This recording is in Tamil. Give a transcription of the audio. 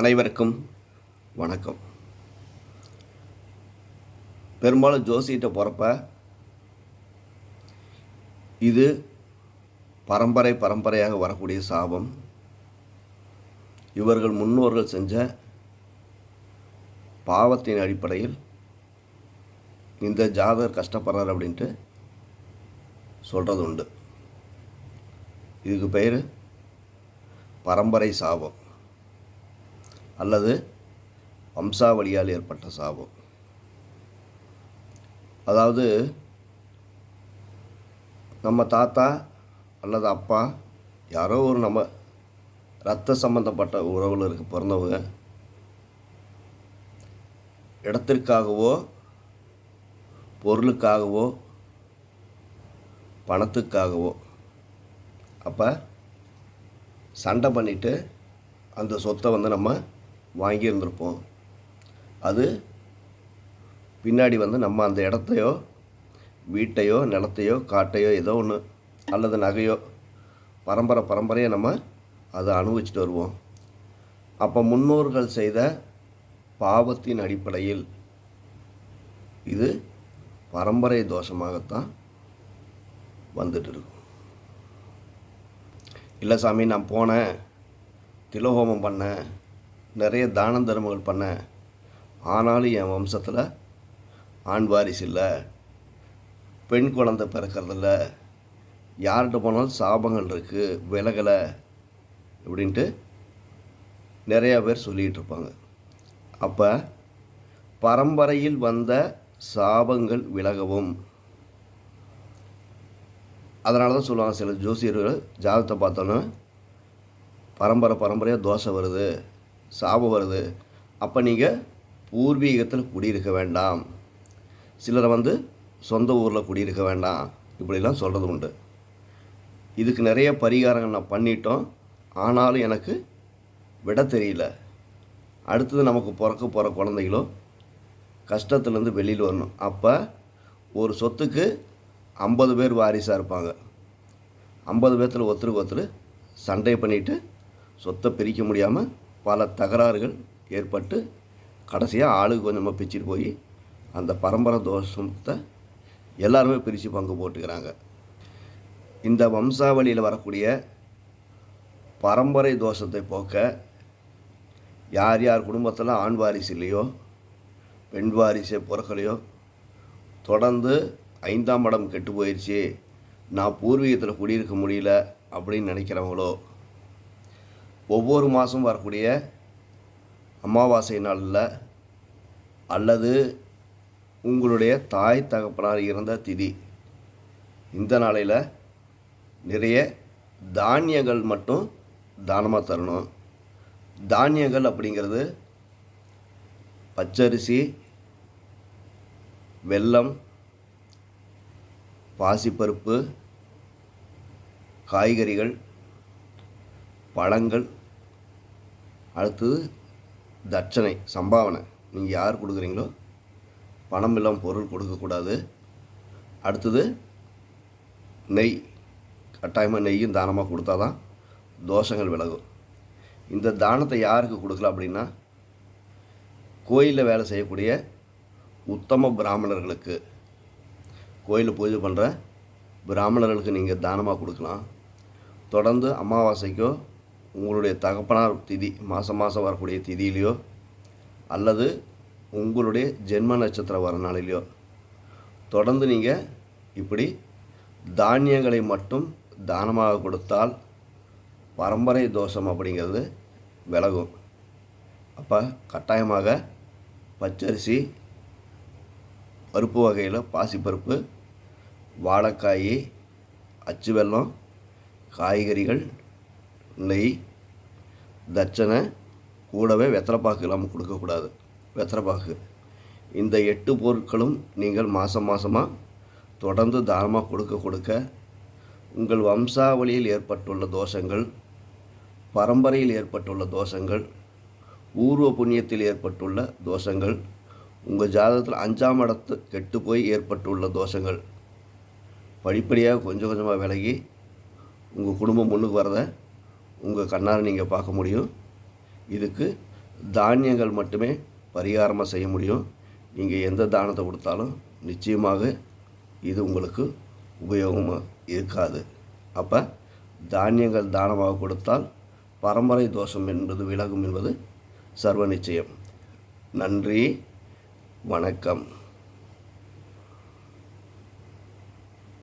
அனைவருக்கும் வணக்கம். பெரும்பாலும் ஜோசிகிட்ட போகிறப்ப இது பரம்பரை பரம்பரையாக வரக்கூடிய சாபம். இவர்கள் முன்னோர்கள் செஞ்ச பாவத்தின் அடிப்படையில் இந்த ஜாதகர் கஷ்டப்படுறார் அப்படின்ட்டு சொல்கிறது உண்டு இதுக்கு பெயர் பரம்பரை சாபம். அல்லது வம்சாவளியால் ஏற்பட்ட சாபம். அதாவது நம்ம தாத்தா அல்லது அப்பா யாரோ ஒரு நம்ம ரத்த சம்பந்தப்பட்ட உறவுகளுக்கு பிறந்தவங்க இடத்திற்காகவோ பொருளுக்காகவோ பணத்துக்காகவோ அப்போ சண்டை பண்ணிவிட்டு அந்த சொத்தை வந்து நம்ம வாங்கியிருந்திருப்போம். அது பின்னாடி வந்து நம்ம அந்த இடத்தையோ வீட்டையோ நிலத்தையோ காட்டையோ ஏதோ ஒன்று அல்லது நகையோ பரம்பரை பரம்பரையை நம்ம அதை அனுபவிச்சுட்டு வருவோம். அப்போ முன்னோர்கள் செய்த பாவத்தின் அடிப்படையில் இது பரம்பரை தோஷமாகத்தான் வந்துட்டு இருக்கும். இல்லை சாமி நான் போனேன் திலோகோமம் பண்ணேன் நிறைய தான தர்மங்கள் பண்ணேன் ஆனாலும் என் வம்சத்தில் ஆண் வாரிசு இல்லை. பெண் குழந்தை பிறக்கறதில்ல யார்கிட்ட போனாலும் சாபங்கள் இருக்குது விலகலை அப்படின்ட்டு நிறையா பேர் சொல்லிகிட்டு இருப்பாங்க. அப்போ பரம்பரையில் வந்த சாபங்கள் விலகவும். அதனால தான் சொல்லுவாங்க சில ஜோசியர்கள் ஜாதகத்தை பார்த்தோன்னா பரம்பரை பரம்பரையாக தோசை வருது. சாபம் வருது. அப்போ நீங்கள் பூர்வீகத்தில் குடியிருக்க வேண்டாம். சிலரை வந்து சொந்த ஊரில் குடியிருக்க வேண்டாம். இப்படிலாம் சொல்கிறது உண்டு. இதுக்கு நிறைய பரிகாரங்கள் நான் பண்ணிட்டோம். ஆனாலும் எனக்கு விட தெரியல. அடுத்தது நமக்கு பிறக்க போகிற குழந்தைகளோ கஷ்டத்துலேருந்து வெளியில் வரணும். அப்போ ஒரு சொத்துக்கு ஐம்பது பேர் வாரிசாக இருப்பாங்க. ஐம்பது பேர்த்தில் ஒருத்தருக்கு ஒருத்தர் சண்டை பண்ணிவிட்டு சொத்தை பிரிக்க முடியாமல் பல தகராறுகள் ஏற்பட்டு கடைசியாக ஆளுக்கு கொஞ்சமாக பிச்சுட்டு போய் அந்த பரம்பரை தோஷத்தை எல்லாருமே பிரித்து பங்கு போட்டுக்கிறாங்க. இந்த வம்சாவளியில் வரக்கூடிய பரம்பரை தோஷத்தை போக்க யார் யார் குடும்பத்தில் ஆண் வாரிசு இல்லையோ பெண் வாரிசை பிறக்கலையோ தொடர்ந்து ஐந்தாம் படம் கெட்டு போயிடுச்சு நான் பூர்வீகத்தில் குடியிருக்க முடியல அப்படின்னு நினைக்கிறவங்களோ ஒவ்வொரு மாதம் வரக்கூடிய அமாவாசை நாளில் அல்லது உங்களுடைய தாய் தகப்பனார் இறந்த திதி இந்த நாளையில் நிறைய தானியங்கள் மட்டும் தானமாக தரணும். தானியங்கள் அப்படிங்கிறது பச்சரிசி வெல்லம் பாசிப்பருப்பு காய்கறிகள் பழங்கள். அடுத்தது தட்சணை சம்பாவனை. நீங்கள் யார் கொடுக்குறீங்களோ? பணம் இல்லாமல் பொருள் கொடுக்கக்கூடாது. அடுத்தது நெய். கட்டாயமாக நெய்யும் தானமாக கொடுத்தா தான் தோஷங்கள் விலகும். இந்த தானத்தை யாருக்கு கொடுக்கலாம் அப்படின்னா கோயிலில் வேலை செய்யக்கூடிய உத்தம பிராமணர்களுக்கு. கோயிலில் பூஜை பண்ணுற பிராமணர்களுக்கு நீங்கள் தானமாக கொடுக்கலாம். தொடர்ந்து அமாவாசைக்கோ உங்களுடைய தகப்பனார் திதி மாதம் மாதம் வரக்கூடிய திதியிலையோ அல்லது உங்களுடைய ஜென்ம நட்சத்திரம் வர நாளிலையோ தொடர்ந்து நீங்கள் இப்படி தானியங்களை மட்டும் தானமாக கொடுத்தால் பரம்பரை தோஷம் அப்படிங்கிறது விலகும். அப்போ கட்டாயமாக பச்சரிசி பருப்பு வகையில் பாசிப்பருப்பு வாழைக்காய் அச்சு வெல்லம் காய்கறிகள் நெய் தட்சணை கூடவே வெத்தலைப்பாக்கு இல்லாமல் கொடுக்கக்கூடாது. வெத்தலைப்பாக்கு. இந்த எட்டு பொருட்களும் நீங்கள் மாதம் மாதமாக தொடர்ந்து தானமாக கொடுக்க கொடுக்க உங்கள் வம்சாவளியில் ஏற்பட்டுள்ள தோஷங்கள் பரம்பரையில் ஏற்பட்டுள்ள தோஷங்கள் ஊர்வ புண்ணியத்தில் ஏற்பட்டுள்ள தோஷங்கள் உங்கள் ஜாதகத்தில் அஞ்சாம் இடத்து கெட்டு போய் ஏற்பட்டுள்ள தோஷங்கள். படிப்படியாக கொஞ்சம் கொஞ்சமாக விலகி உங்கள் குடும்பம் முன்னுக்கு வரதை உங்கள் கண்ணால் நீங்கள் பார்க்க முடியும். இதுக்கு தானியங்கள் மட்டுமே பரிகாரமாக செய்ய முடியும். நீங்கள் எந்த தானத்தை கொடுத்தாலும் நிச்சயமாக இது உங்களுக்கு உபயோகமாக இருக்காது. அப்போ தானியங்கள் தானமாக கொடுத்தால் பரம்பரை தோஷம் என்பது விலகும் என்பது சர்வ நிச்சயம். நன்றி. வணக்கம்.